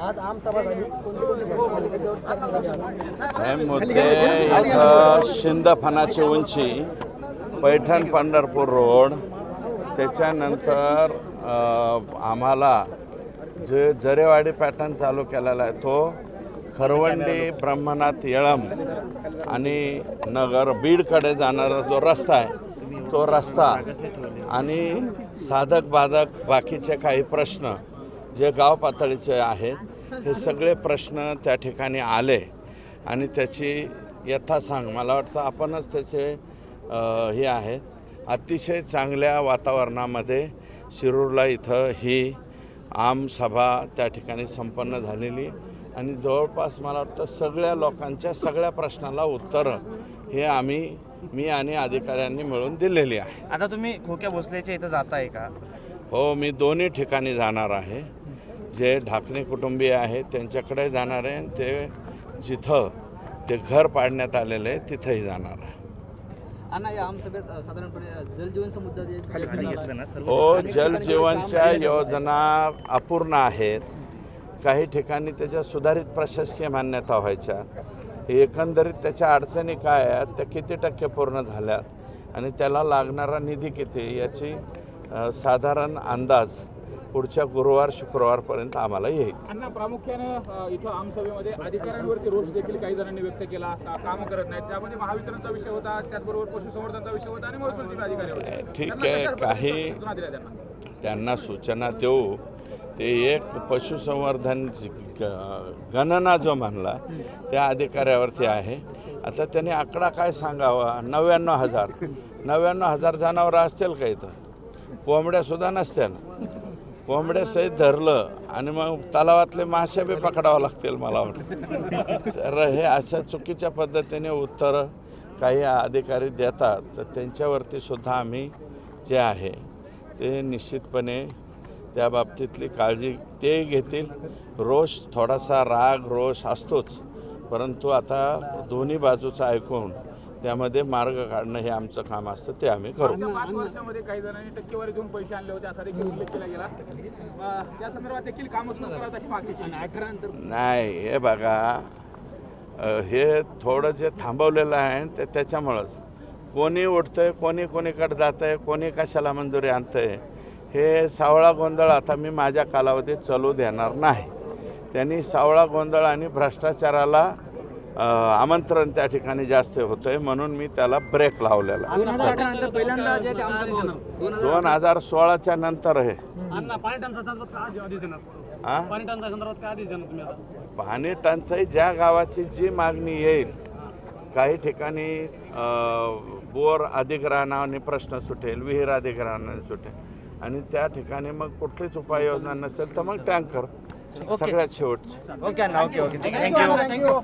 आज आमसभा झाली हे मुद्दे इथं शिंदफणाची उंची पैठण पंढरपूर रोड त्याच्यानंतर आम्हाला जे जरेवाडी पॅटर्न चालू केलेला आहे तो खरवंडी ब्रह्मनाथ येळम आणि नगर बीडकडे जाणारा जो रस्ता आहे तो रस्ता आणि साधक बाधक बाकीचे काही प्रश्न जे गाव पातळीचे आहेत हे सगळे प्रश्न त्या ठिकाणी आले आणि त्याची यथासांग मला वाटतं आपणच त्याचे हे आहेत. अतिशय चांगल्या वातावरणामध्ये शिरूरला इथं ही आमसभा त्या ठिकाणी संपन्न झालेली. आणि जवळपास मला वाटतं सगळ्या लोकांच्या सगळ्या प्रश्नाला उत्तरं हे आम्ही मी आणि अधिकाऱ्यांनी मिळून दिलेली आहे. आता तुम्ही खोक्या भोसलेच्या इथं जाताय का? हो मी दोन्ही ठिकाणी जाणार आहे. जे ढाकणे कुटुंबीय आहेत त्यांच्याकडे जाणार आहे आणि ते जिथं ते घर पाडण्यात आलेलं आहे तिथंही जाणार आहे. अण्णा या आमसभेत अ, साधारणपणे जलजीवनचा मुद्दा जे हो जलजीवनच्या योजना अपूर्ण आहेत. काही ठिकाणी त्याच्या सुधारित प्रशासकीय मान्यता व्हायच्या. एकंदरीत त्याच्या अडचणी काय आहेत त्या किती टक्के पूर्ण झाल्यात आणि त्याला लागणारा निधी किती याची साधारण अंदाज पुढच्या गुरुवार शुक्रवारपर्यंत आम्हाला येईल. अण्णा प्रामुख्यानं इथं आमसभेमध्ये अधिकाऱ्यांवरती रोष देखील काही जणांनी व्यक्त केला. कामं करत नाहीत. त्यामध्ये महावितरणचा विषय होता त्याचबरोबर पशुसंवर्धनचा विषय होता आणि महसूलचे अधिकारी ठीक आहे, काही- त्यांना सूचना देऊ. ते एक पशुसंवर्धन ग- गणना जो म्हणला त्या अधिकाऱ्यावरती आहे. आता त्यांनी आकडा काय सांगावा? नव्याण्णव हजार. नव्याण्णव हजार जनावरं असतील का इथं? कोंबड्यासुद्धा नसत्या ना. कोंबड्यासहित धरलं आणि मग तलावातले मासे बी पकडावं लागतील मला वाटतं. तर हे अशा चुकीच्या पद्धतीने उत्तरं काही अधिकारी देतात. तर त्यांच्यावरती सुद्धा आम्ही जे आहे ते निश्चितपणे त्या बाबतीतली काळजी ते घेतील. रोष थोडासा राग रोष असतोच. परंतु आता दोन्ही बाजूचं ऐकून त्यामध्ये मार्ग काढणं हे आमचं काम असतं ते आम्ही करू. पाच वर्षामध्ये काही जणांनी टक्केवारी देऊन पैसे आणले होते असा देखील उल्लेख केला गेला. त्या संदर्भात देखील कामं अशी मागणी अठरा नाही हे बघा हे थोडं जे थांबवलेलं आहे ते त्याच्यामुळंच. कोणी उठतंय कोणी कोणीकडे जातं आहे कोणी कशाला मंजुरी आणतंय? हे सावळा गोंधळ आता मी माझ्या कालावधीत चालू देणार नाही. त्यांनी सावळा गोंधळ आणि भ्रष्टाचाराला आमंत्रण त्या ठिकाणी जास्त होतं आहे म्हणून मी त्याला ब्रेक लावलेला. दोन हजार सोळाच्या नंतर हे. अण्णा पाणी टंचाई ज्या गावाची जी मागणी येईल काही ठिकाणी बोर अधिग्रहणाने प्रश्न सुटेल विहीर अधिग्रहणाने सुटेल. आणि त्या ठिकाणी मग कुठलीच उपाययोजना नसेल तर मग टँकर सगळ्यात शेवटची. Okay okay okay. थँक्यू